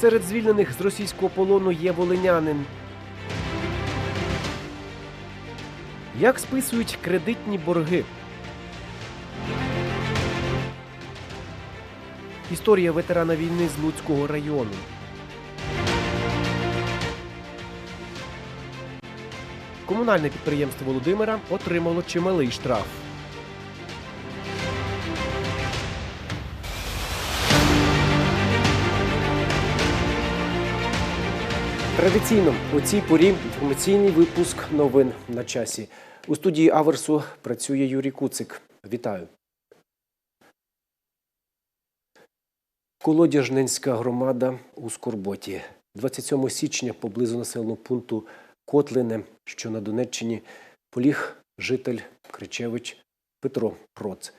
Серед звільнених з російського полону є волинянин. Як списують кредитні борги? Історія ветерана війни з Луцького району. Комунальне підприємство Володимира отримало чималий штраф. Традиційно у цій порі інформаційний випуск новин на часі. У студії Аверсу працює Юрій Куцик. Вітаю. Колодяжненська громада у Скорботі. 27 січня поблизу населеного пункту Котлине, що на Донеччині, поліг житель Кричевич Петро Проц.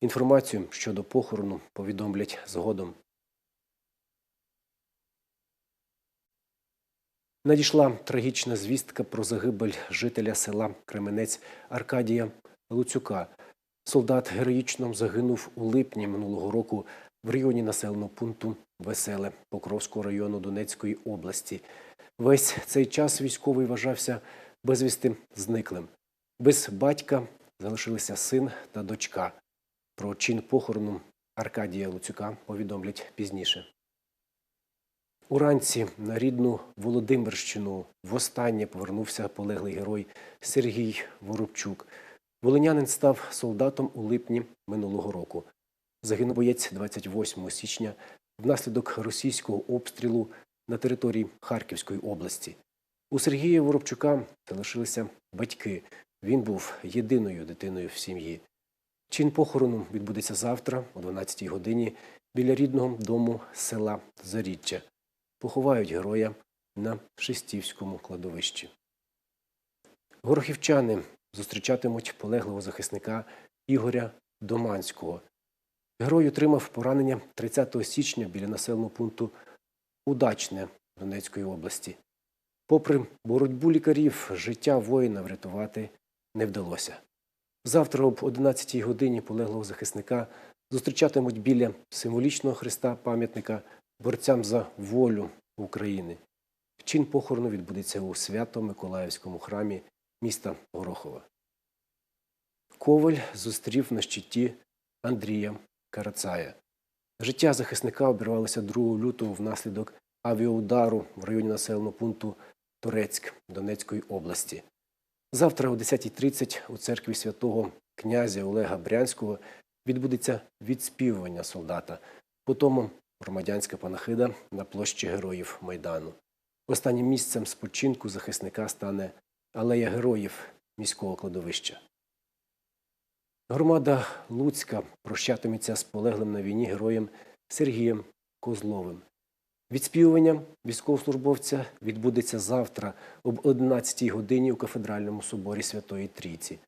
Інформацію щодо похорону повідомлять згодом. Надійшла трагічна звістка про загибель жителя села Кременець Аркадія Луцюка. Солдат героїчно загинув у липні минулого року в районі населеного пункту Веселе Покровського району Донецької області. Весь цей час військовий вважався безвісти зниклим. Без батька залишилися син та дочка. Про чин похорону Аркадія Луцюка повідомлять пізніше. Уранці на рідну Володимирщину востаннє повернувся полеглий герой Сергій Воробчук. Волинянин став солдатом у липні минулого року. Загинув боєць 28 січня внаслідок російського обстрілу на території Харківської області. У Сергія Воробчука залишилися батьки. Він був єдиною дитиною в сім'ї. Чин похорону відбудеться завтра о 12-й годині біля рідного дому села Заріччя поховають героя на Шестівському кладовищі. Горохівчани зустрічатимуть полеглого захисника Ігоря Доманського. Герой отримав поранення 30 січня біля населеного пункту Удачне Донецької області. Попри боротьбу лікарів, життя воїна врятувати не вдалося. Завтра об 11 годині полеглого захисника зустрічатимуть біля символічного хреста пам'ятника борцям за волю України. Чин похорону відбудеться у Свято-Миколаївському храмі міста Горохова. Коваль зустрів на щиті Андрія Карацая. Життя захисника обірвалося 2 лютого внаслідок авіаудару в районі населеного пункту Турецьк Донецької області. Завтра о 10.30 у церкві святого князя Олега Брянського відбудеться відспівування солдата. Потім громадянська панахида на площі Героїв Майдану. Останнім місцем спочинку захисника стане алея героїв міського кладовища. Громада Луцька прощатиметься з полеглим на війні героєм Сергієм Козловим. Відспівування військовослужбовця відбудеться завтра об 11 годині у кафедральному соборі Святої Трійці.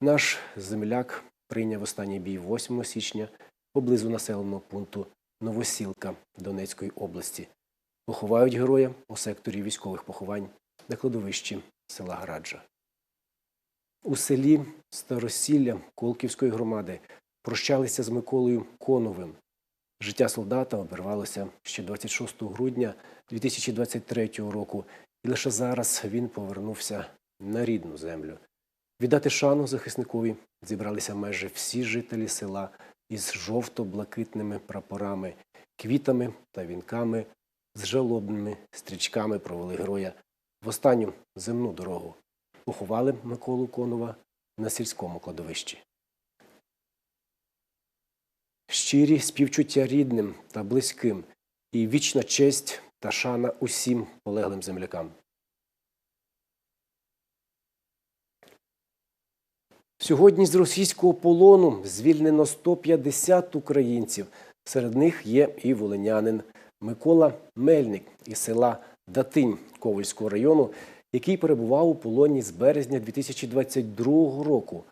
Наш земляк прийняв останній бій 8 січня поблизу населеного пункту Новосілка Донецької області. Поховають героя у секторі військових поховань на кладовищі села Граджа. У селі Старосілля Колківської громади прощалися з Миколою Коновим. Життя солдата обірвалося ще 26 грудня 2023 року, і лише зараз він повернувся на рідну землю. Віддати шану захисникові зібралися майже всі жителі села із жовто-блакитними прапорами, квітами та вінками, з жалобними стрічками провели героя в останню земну дорогу. Поховали Миколу Конова на сільському кладовищі. Щирі співчуття рідним та близьким і вічна честь та шана усім полеглим землякам. Сьогодні з російського полону звільнено 150 українців. Серед них є і волинянин Микола Мельник із села Датинь Ковальського району, який перебував у полоні з березня 2022 року.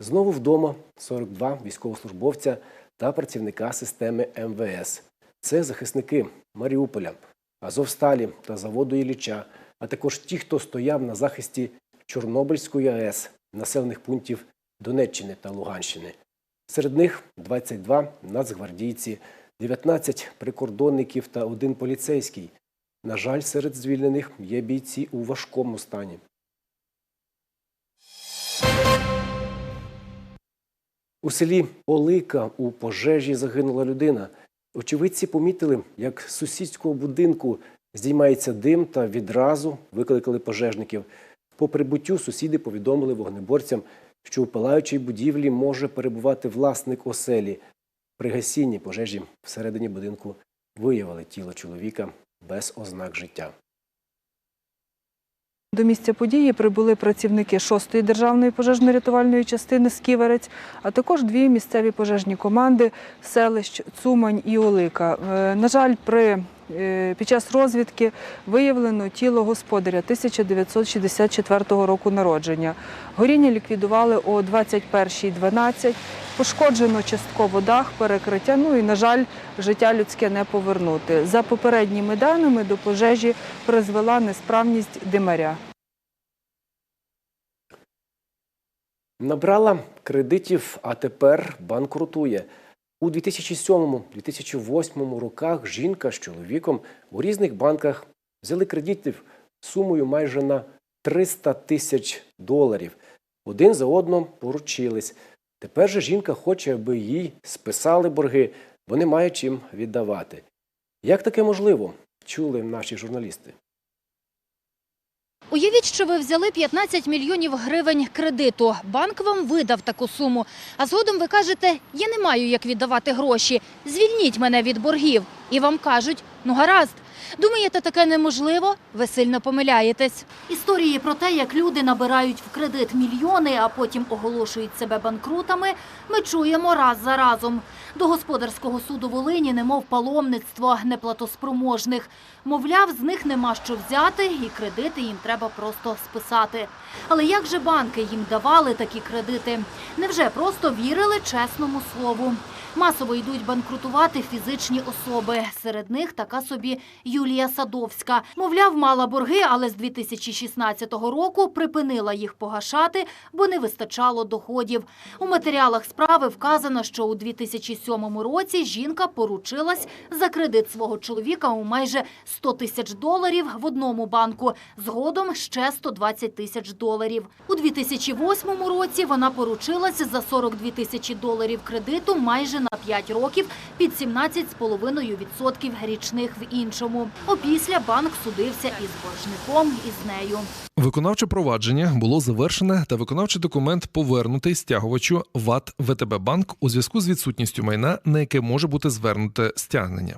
Знову вдома 42 військовослужбовця та працівника системи МВС. Це захисники Маріуполя, Азовсталі та заводу Ілліча, а також ті, хто стояв на захисті Чорнобильської АЕС, населених пунктів Донеччини та Луганщини. Серед них 22 нацгвардійці, 19 прикордонників та один поліцейський. На жаль, серед звільнених є бійці у важкому стані. У селі Олика у пожежі загинула людина. Очевидці помітили, як з сусідського будинку здіймається дим та відразу викликали пожежників. По прибуттю сусіди повідомили вогнеборцям, що у палаючій будівлі може перебувати власник оселі. При гасінні пожежі всередині будинку виявили тіло чоловіка без ознак життя. До місця події прибули працівники 6-ї державної пожежно-рятувальної частини «Сківерець», а також дві місцеві пожежні команди селищ Цумань і Олика. Е, На жаль, при, під час розвідки виявлено тіло господаря 1964 року народження. Горіння ліквідували о 21.12. Пошкоджено частково дах, перекриття. Ну і, на жаль, життя людське не повернути. За попередніми даними до пожежі призвела несправність димаря. Набрала кредитів, а тепер банкрутує. У 2007-2008 роках жінка з чоловіком у різних банках взяли кредитів сумою майже на 300 тисяч доларів. Один за одним поручились. Тепер же жінка хоче, аби їй списали борги. Вони мають чим віддавати. Як таке можливо? Чули наші журналісти. Уявіть, що ви взяли 15 мільйонів гривень кредиту. Банк вам видав таку суму. А згодом ви кажете, я не маю як віддавати гроші. Звільніть мене від боргів. І вам кажуть, ну гаразд. Думаєте, таке неможливо? Ви сильно помиляєтесь. Історії про те, як люди набирають в кредит мільйони, а потім оголошують себе банкрутами, ми чуємо раз за разом. До господарського суду Волині немов паломництво неплатоспроможних. Мовляв, з них нема що взяти, і кредити їм треба просто списати. Але як же банки їм давали такі кредити? Невже просто вірили чесному слову? Масово йдуть банкрутувати фізичні особи. Серед них така собі Юлія Садовська. Мовляв, мала борги, але з 2016 року припинила їх погашати, бо не вистачало доходів. У матеріалах справи вказано, що у 2007 році жінка поручилась за кредит свого чоловіка у майже 100 тисяч доларів в одному банку. Згодом ще 120 тисяч доларів. У 2008 році вона поручилась за 42 тисячі доларів кредиту майже на 5 років під 17,5% річних в іншому. Опісля банк судився із боржником і з нею. Виконавче провадження було завершене та виконавчий документ повернутий стягувачу ВАТ ВТБ Банк у зв'язку з відсутністю майна, на яке може бути звернуте стягнення.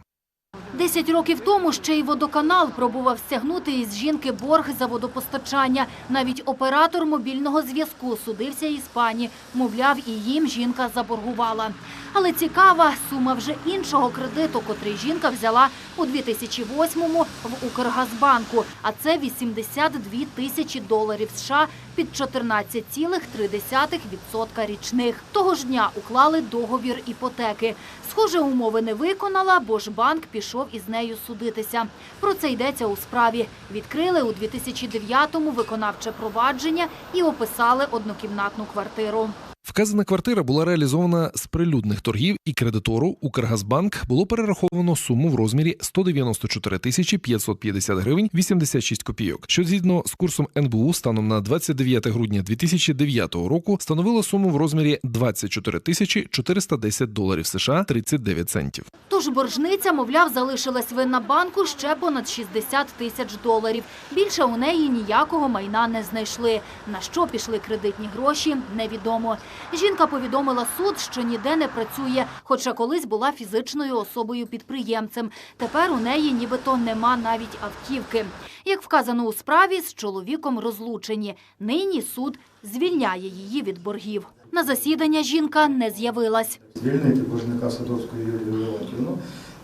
Десять років тому ще й водоканал пробував стягнути із жінки борг за водопостачання. Навіть оператор мобільного зв'язку судився із пані. Мовляв, і їм жінка заборгувала. Але цікава сума вже іншого кредиту, котрий жінка взяла у 2008-му в Укргазбанку. А це 82 тисячі доларів США під 14,3% річних. Того ж дня уклали договір іпотеки. Схоже, умови не виконала, бо ж банк пішов із нею судитися. Про це йдеться у справі. Відкрили у 2009-му виконавче провадження і описали однокімнатну квартиру. Вказана квартира була реалізована з прилюдних торгів, і кредитору Укргазбанк було перераховано суму в розмірі 194 тисячі 550 гривень 86 копійок, що згідно з курсом НБУ станом на 29 грудня 2009 року становило суму в розмірі 24 тисячі 410 доларів США 39 центів. Тож боржниця, мовляв, залишилась винна банку ще понад 60 тисяч доларів. Більше у неї ніякого майна не знайшли. На що пішли кредитні гроші, невідомо. Жінка повідомила суд, що ніде не працює, хоча колись була фізичною особою-підприємцем. Тепер у неї нібито нема навіть автівки. Як вказано у справі, з чоловіком розлучені. Нині суд звільняє її від боргів. На засідання жінка не з'явилась. Звільнити боржника Садовської Юлію Леонтівну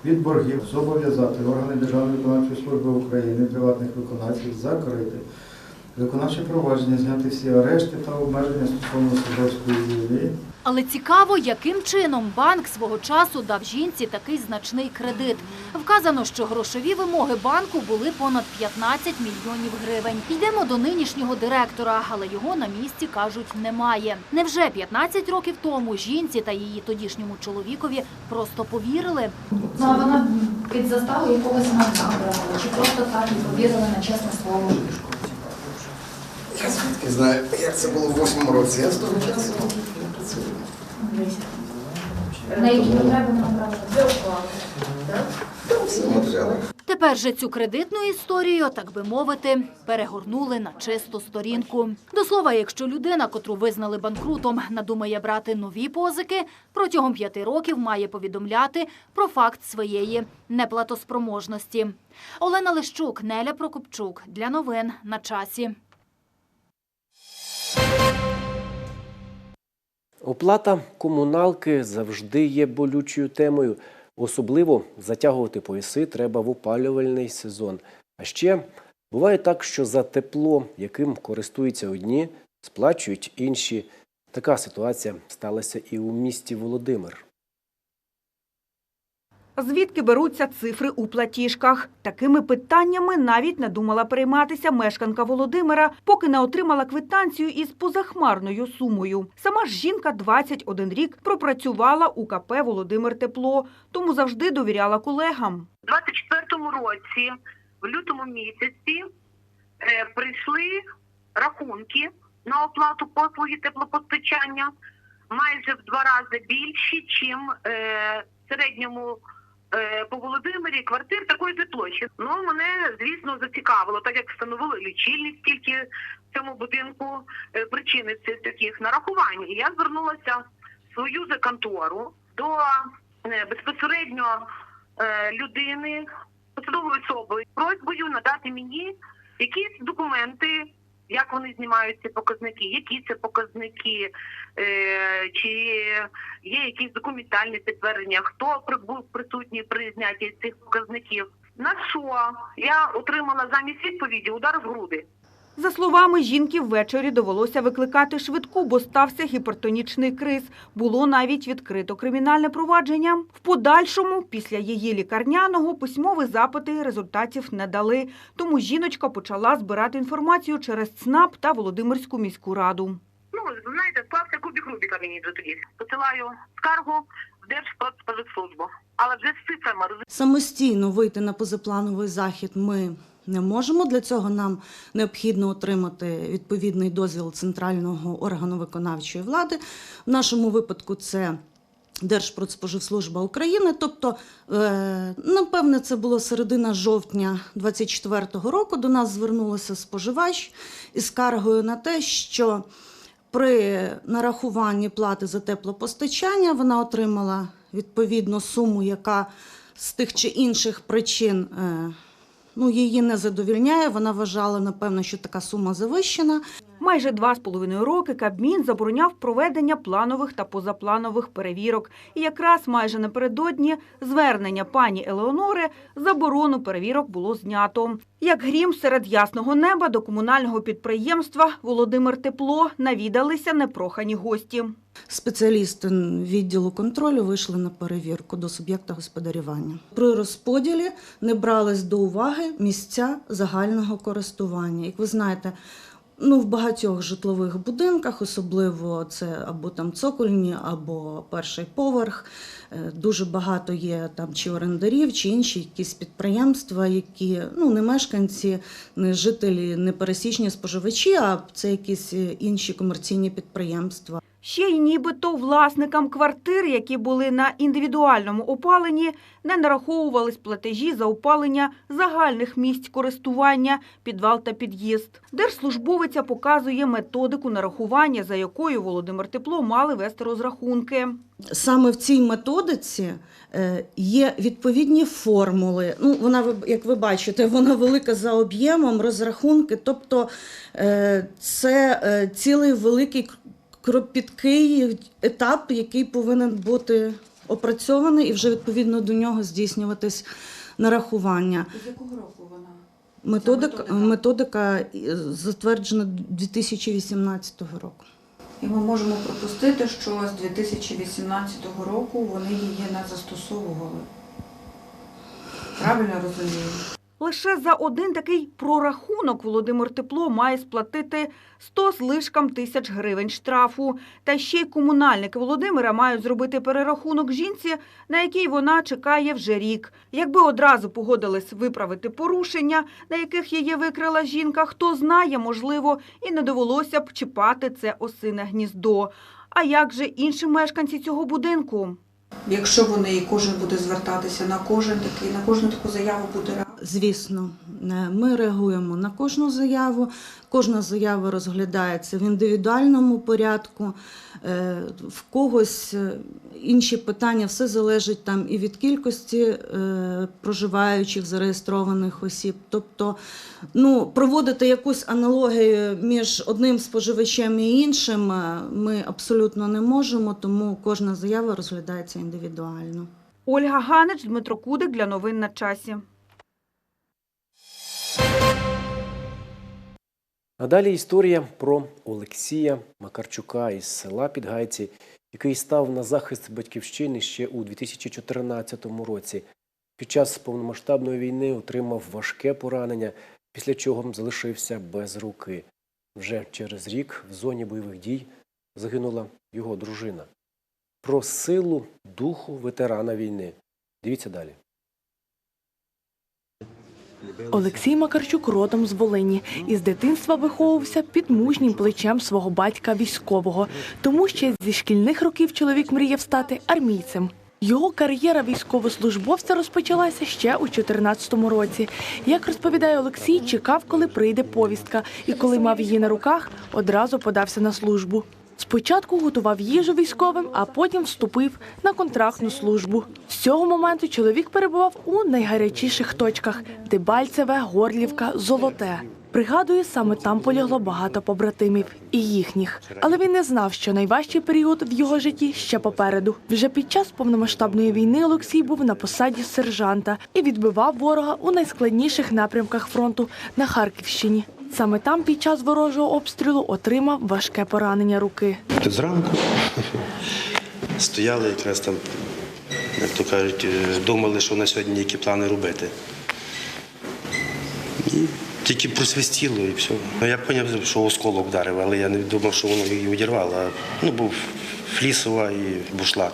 від боргів, зобов'язати органи Державної виконавчої служби України, приватних виконавців закрити виконавче провадження, зняти всі арешти та обмеження стосовно Садовської Юлії. Але цікаво, яким чином банк свого часу дав жінці такий значний кредит. Вказано, що грошові вимоги банку були понад 15 мільйонів гривень. Йдемо до нинішнього директора, але його на місці, кажуть, немає. Невже 15 років тому жінці та її тодішньому чоловікові просто повірили? Ну, а вона під заставу якогось майна чи просто так і повірила на чесне слово. Я звідки знаю, як це було в восьмому році. Я з того часу працюю. На які потреби вона брала? Там всі матеріали. Тепер же цю кредитну історію, так би мовити, перегорнули на чисту сторінку. До слова, якщо людина, котру визнали банкрутом, надумає брати нові позики, протягом п'яти років має повідомляти про факт своєї неплатоспроможності. Олена Лищук, Неля Прокопчук. Для новин на часі. Оплата комуналки завжди є болючою темою. Особливо затягувати пояси треба в опалювальний сезон. А ще буває так, що за тепло, яким користуються одні, сплачують інші. Така ситуація сталася і у місті Володимир. Звідки беруться цифри у платіжках? Такими питаннями навіть не думала перейматися мешканка Володимира, поки не отримала квитанцію із позахмарною сумою. Сама ж жінка 21 рік пропрацювала у КП Володимир Тепло, тому завжди довіряла колегам. У 24-му році, в лютому місяці, е, прийшли рахунки на оплату послуги теплопостачання майже в два рази більші, чим е, в середньому по Володимирі квартир такої же площі. Ну, мене, звісно, зацікавило, так як встановили лічильник тільки в цьому будинку е, причини цих таких нарахувань. І я звернулася в свою же контору до е, безпосередньо е, людини, посадової особи, просьбою надати мені якісь документи, як вони знімають ці показники, які це показники, е, чи є якісь документальні підтвердження, хто прибув присутній при знятті цих показників. На що я отримала замість відповіді удар в груди. За словами жінки, ввечері довелося викликати швидку, бо стався гіпертонічний криз. Було навіть відкрито кримінальне провадження. В подальшому, після її лікарняного, письмові запити результатів не дали. Тому жіночка почала збирати інформацію через ЦНАП та Володимирську міську раду. Ну, знаєте, склався кубик Рубіка мені вже тоді. Посилаю скаргу в Держпродспоживслужбу. Але вже з цифрами Самостійно вийти на позаплановий захід ми не можемо. Для цього нам необхідно отримати відповідний дозвіл центрального органу виконавчої влади. В нашому випадку це Держпродспоживслужба України. Тобто, е, напевне, це було середина жовтня 2024 року. До нас звернулася споживач із скаргою на те, що при нарахуванні плати за теплопостачання вона отримала відповідну суму, яка з тих чи інших причин е, ну, її не задовільняє. Вона вважала, напевно, що така сума завищена. Майже два з половиною роки Кабмін забороняв проведення планових та позапланових перевірок. І якраз майже напередодні звернення пані Елеонори заборону перевірок було знято. Як грім серед ясного неба до комунального підприємства Володимир Тепло навідалися непрохані гості. Спеціалісти відділу контролю вийшли на перевірку до суб'єкта господарювання. При розподілі не брались до уваги місця загального користування. Як ви знаєте, ну в багатьох житлових будинках, особливо це або там цокольні, або перший поверх. е, Дуже багато є там чи орендарів, чи інші якісь підприємства, які ну не мешканці, не жителі, не пересічні споживачі, а це якісь е, інші комерційні підприємства. Ще й нібито власникам квартир, які були на індивідуальному опаленні, не нараховувались платежі за опалення загальних місць користування, підвал та під'їзд. Держслужбовиця показує методику нарахування, за якою Володимир Тепло мали вести розрахунки. Саме в цій методиці е, є відповідні формули. Ну, вона, як ви бачите, вона велика за об'ємом, розрахунки. Тобто е, це е, цілий великий кропіткий етап, який повинен бути опрацьований і вже відповідно до нього здійснюватись нарахування. З якого року вона? Методика, методика е, затверджена 2018 року. І ми можемо припустити, що з 2018 року вони її не застосовували. Правильно розумію? Лише за один такий прорахунок Володимир Тепло має сплатити 100 з тисяч гривень штрафу. Та ще й комунальники Володимира мають зробити перерахунок жінці, на який вона чекає вже рік. Якби одразу погодились виправити порушення, на яких її викрила жінка, хто знає, можливо, і не довелося б чіпати це осине гніздо. А як же інші мешканці цього будинку? Якщо вони кожен буде звертатися на кожен такий, на кожну таку заяву буде реагувати. Звісно, е, ми реагуємо на кожну заяву. Кожна заява розглядається в індивідуальному порядку. Е, В когось е, інші питання все залежить там і від кількості проживаючих зареєстрованих осіб. Тобто, ну, проводити якусь аналогію між одним споживачем і іншим ми абсолютно не можемо, тому кожна заява розглядається індивідуально. Ольга Ганич, Дмитро Кудик для новин на часі. А далі історія про Олексія Макарчука із села Підгайці, який став на захист батьківщини ще у 2014 році. Під час повномасштабної війни отримав важке поранення, після чого залишився без руки. Вже через рік в зоні бойових дій загинула його дружина. Про силу духу ветерана війни. Дивіться далі. Олексій Макарчук родом з Волині і з дитинства виховувався під мужнім плечем свого батька військового. Тому ще зі шкільних років чоловік мріяв стати армійцем. Його кар'єра військовослужбовця розпочалася ще у 2014 році. Як розповідає Олексій, чекав, коли прийде повістка, і коли мав її на руках, одразу подався на службу. Спочатку готував їжу військовим, а потім вступив на контрактну службу. З цього моменту чоловік перебував у найгарячіших точках: Дебальцеве, Горлівка, Золоте. Пригадує, саме там полягло багато побратимів і їхніх. Але він не знав, що найважчий період в його житті ще попереду. Вже під час повномасштабної війни Олексій був на посаді сержанта і відбивав ворога у найскладніших напрямках фронту на Харківщині. Саме там під час ворожого обстрілу отримав важке поранення руки. Тут зранку стояли якраз там, як то кажуть, е, думали, що на сьогодні які плани робити. І тільки просвистіло і все. Ну, я зрозумів, що осколок вдарив, але я не думав, що воно її одірвало. Ну, був флісова і бушлат.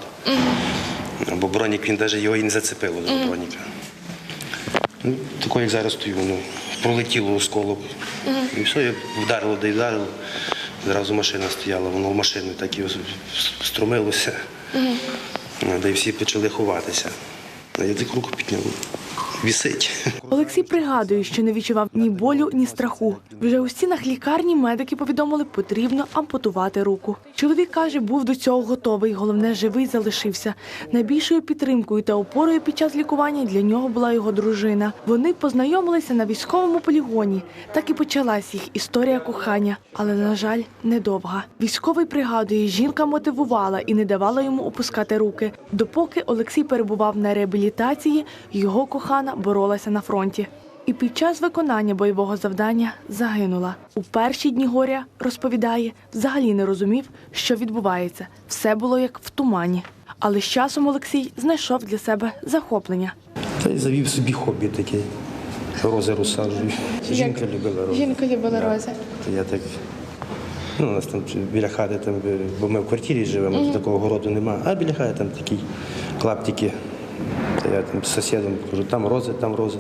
Бо бронік, він навіть його і не зацепило до броніка. Ну, такий, як зараз стою, ну, пролетіло осколок. І все, я вдарило, де й вдарило. Зразу машина стояла, воно в машину так і струмилося. Де всі почали ховатися. Я так руку підняв. Вісить. Олексій пригадує, що не відчував ні болю, ні страху. Вже у стінах лікарні медики повідомили, потрібно ампутувати руку. Чоловік каже, був до цього готовий. Головне, живий залишився. Найбільшою підтримкою та опорою під час лікування для нього була його дружина. Вони познайомилися на військовому полігоні. Так і почалась їх історія кохання, але на жаль, недовга. Військовий пригадує, жінка мотивувала і не давала йому опускати руки. Допоки Олексій перебував на реабілітації, його кохана боролася на фронті. І під час виконання бойового завдання загинула. У перші дні горя, розповідає, взагалі не розумів, що відбувається. Все було як в тумані. Але з часом Олексій знайшов для себе захоплення. Та й завів собі хобі таке. Рози розсаджую. Жінка любила рози. Жінка любила Да. рози. То я так. Ну, у нас там біля хати, там, бо ми в квартирі живемо, то такого городу нема. А біля хати там такі клаптики. Я там з сусідом кажу, там рози, там рози.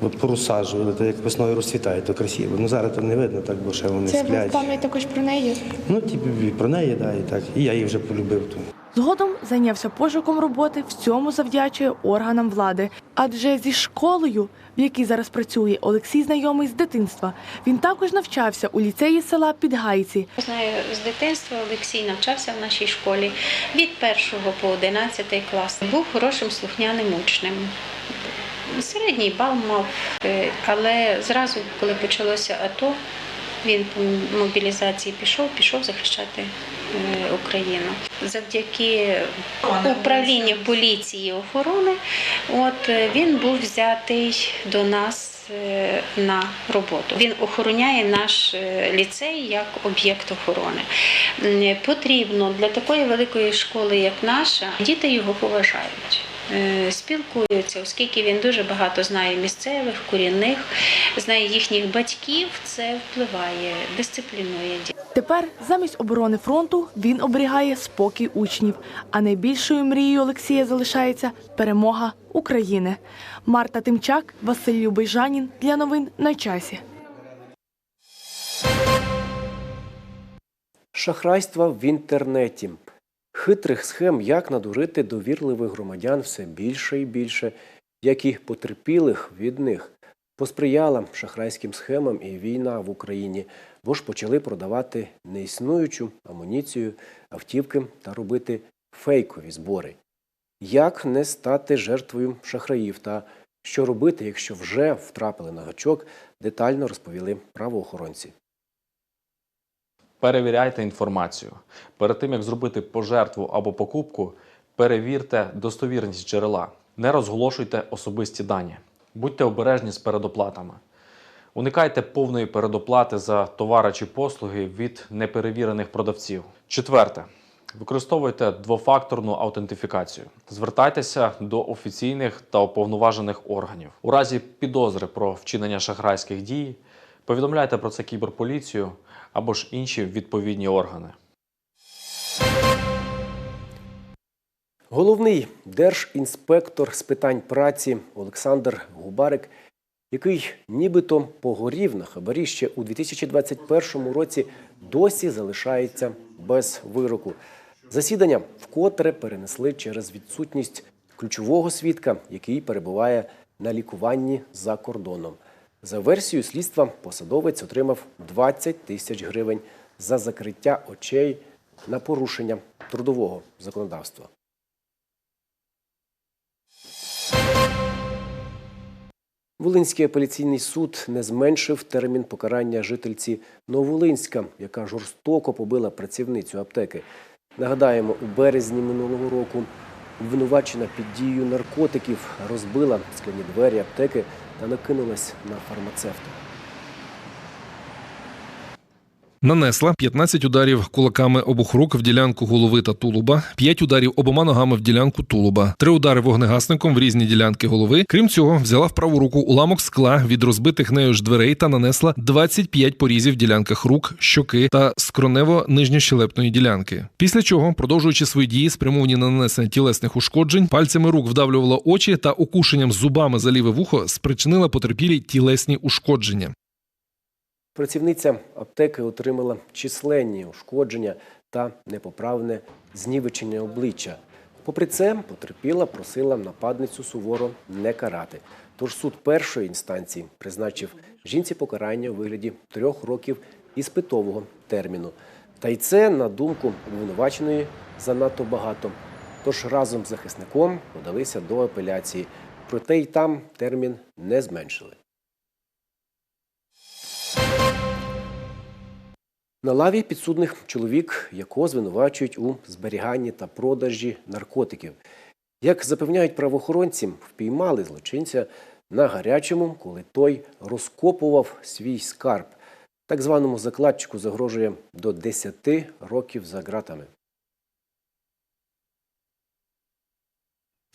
От порозсаджували, то як весною розцвітає, то красиво. Ну зараз то не видно, так, бо ще вони сплять. пам'ять також про неї. Ну, типу, і про неї, да, і так. І я її вже полюбив. То. Згодом зайнявся пошуком роботи, в цьому завдячує органам влади. Адже зі школою, в якій зараз працює, Олексій знайомий з дитинства. Він також навчався у ліцеї села Підгайці. Знаю з дитинства Олексій навчався в нашій школі від 1 по 11 клас. Був хорошим слухняним учнем. Середній бал мав, е, але зразу, коли почалося АТО, він по мобілізації пішов, пішов захищати е, Україну. Завдяки управлінню поліції охорони, от е, він був взятий до нас е, на роботу. Він охороняє наш ліцей як об'єкт охорони. Потрібно для такої великої школи, як наша, діти його поважають. Е, Спілкуються, оскільки він дуже багато знає місцевих, корінних, знає їхніх батьків, це впливає, дисциплінує дітей. Тепер замість оборони фронту він оберігає спокій учнів. А найбільшою мрією Олексія залишається перемога України. Марта Тимчак, Василь Любейжанін для новин на часі. Шахрайства в інтернеті. Хитрих схем, як надурити довірливих громадян все більше і більше, як і потерпілих від них. Посприяла шахрайським схемам і війна в Україні, бо ж почали продавати неіснуючу амуніцію, автівки та робити фейкові збори. Як не стати жертвою шахраїв та що робити, якщо вже втрапили на гачок, детально розповіли правоохоронці. Перевіряйте інформацію. Перед тим як зробити пожертву або покупку, перевірте достовірність джерела. Не розголошуйте особисті дані. Будьте обережні з передоплатами. Уникайте повної передоплати за товари чи послуги від неперевірених продавців. Четверте. Використовуйте двофакторну аутентифікацію. Звертайтеся до офіційних та уповноважених органів. У разі підозри про вчинення шахрайських дій повідомляйте про це кіберполіцію або ж інші відповідні органи. Головний держінспектор з питань праці Олександр Губарик, який нібито погорів на хабарі ще у 2021 році, досі залишається без вироку. Засідання вкотре перенесли через відсутність ключового свідка, який перебуває на лікуванні за кордоном. За версією слідства, посадовець отримав 20 тисяч гривень за закриття очей на порушення трудового законодавства. Волинський апеляційний суд не зменшив термін покарання жительці Новолинська, яка жорстоко побила працівницю аптеки. Нагадаємо, у березні минулого року обвинувачена під дією наркотиків розбила скляні двері аптеки та накинулась на фармацевта. Нанесла 15 ударів кулаками обох рук в ділянку голови та тулуба, 5 ударів обома ногами в ділянку тулуба, 3 удари вогнегасником в різні ділянки голови. Крім цього, взяла в праву руку уламок скла від розбитих нею ж дверей та нанесла 25 порізів в ділянках рук, щоки та скронево-нижньощелепної ділянки. Після чого, продовжуючи свої дії, спрямовані на нанесення тілесних ушкоджень, пальцями рук вдавлювала очі та укушенням зубами за ліве вухо спричинила потерпілій тілесні ушкодження. Працівниця аптеки отримала численні ушкодження та непоправне знівечення обличчя. Попри це, потерпіла просила нападницю суворо не карати. Тож суд першої інстанції призначив жінці покарання у вигляді трьох років іспитового терміну. Та й це, на думку обвинуваченої, занадто багато. Тож разом з захисником подалися до апеляції. Проте й там термін не зменшили. На лаві підсудних чоловік, якого звинувачують у зберіганні та продажі наркотиків. Як запевняють правоохоронці, впіймали злочинця на гарячому, коли той розкопував свій скарб. Так званому закладчику загрожує до 10 років за ґратами.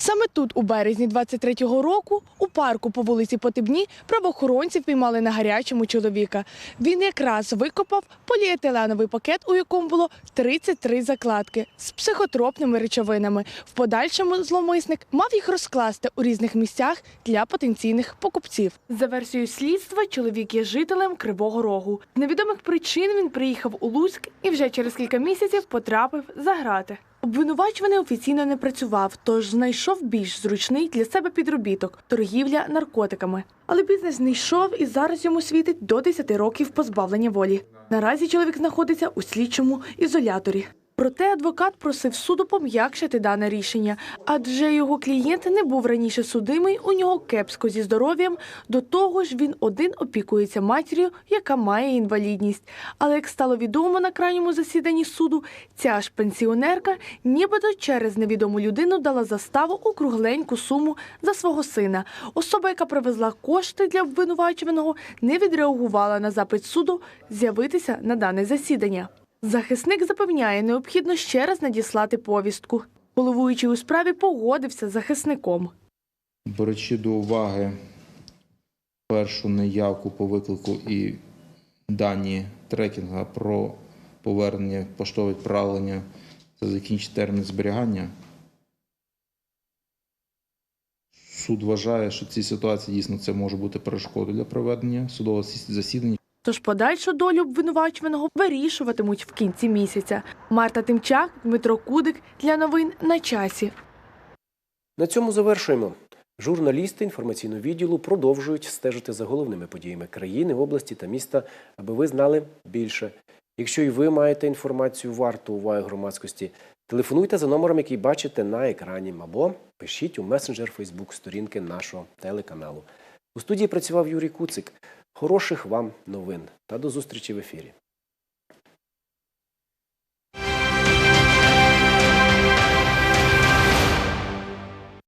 Саме тут, у березні 23-го року, у парку по вулиці Потебні, правоохоронці впіймали на гарячому чоловіка. Він якраз викопав поліетиленовий пакет, у якому було 33 закладки з психотропними речовинами. В подальшому зловмисник мав їх розкласти у різних місцях для потенційних покупців. За версією слідства, чоловік є жителем Кривого Рогу. З невідомих причин він приїхав у Луцьк і вже через кілька місяців потрапив за грати. Обвинувачуваний офіційно не працював, тож знайшов більш зручний для себе підробіток торгівля наркотиками. Але бізнес знайшов і зараз йому світить до 10 років позбавлення волі. Наразі чоловік знаходиться у слідчому ізоляторі. Проте адвокат просив суду пом'якшити дане рішення, адже його клієнт не був раніше судимий, у нього кепсько зі здоров'ям. До того ж, він один опікується матір'ю, яка має інвалідність. Але як стало відомо на крайньому засіданні суду, ця ж пенсіонерка нібито через невідому людину дала заставу у кругленьку суму за свого сина. Особа, яка привезла кошти для обвинувачуваного, не відреагувала на запит суду з'явитися на дане засідання. Захисник запевняє, необхідно ще раз надіслати повістку. Головуючий у справі погодився з захисником. Беручи до уваги першу неявку по виклику і дані трекінга про повернення поштове відправлення та закінчити термін зберігання, суд вважає, що в цій ситуації дійсно це може бути перешкодою для проведення судового засідання. Тож подальшу долю обвинувачуваного вирішуватимуть в кінці місяця. Марта Тимчак, Дмитро Кудик для новин на часі. На цьому завершуємо. Журналісти інформаційного відділу продовжують стежити за головними подіями країни, області та міста, аби ви знали більше. Якщо і ви маєте інформацію варту уваги громадськості, телефонуйте за номером, який бачите на екрані, або пишіть у месенджер Фейсбук сторінки нашого телеканалу. У студії працював Юрій Куцик. Хороших вам новин та до зустрічі в ефірі.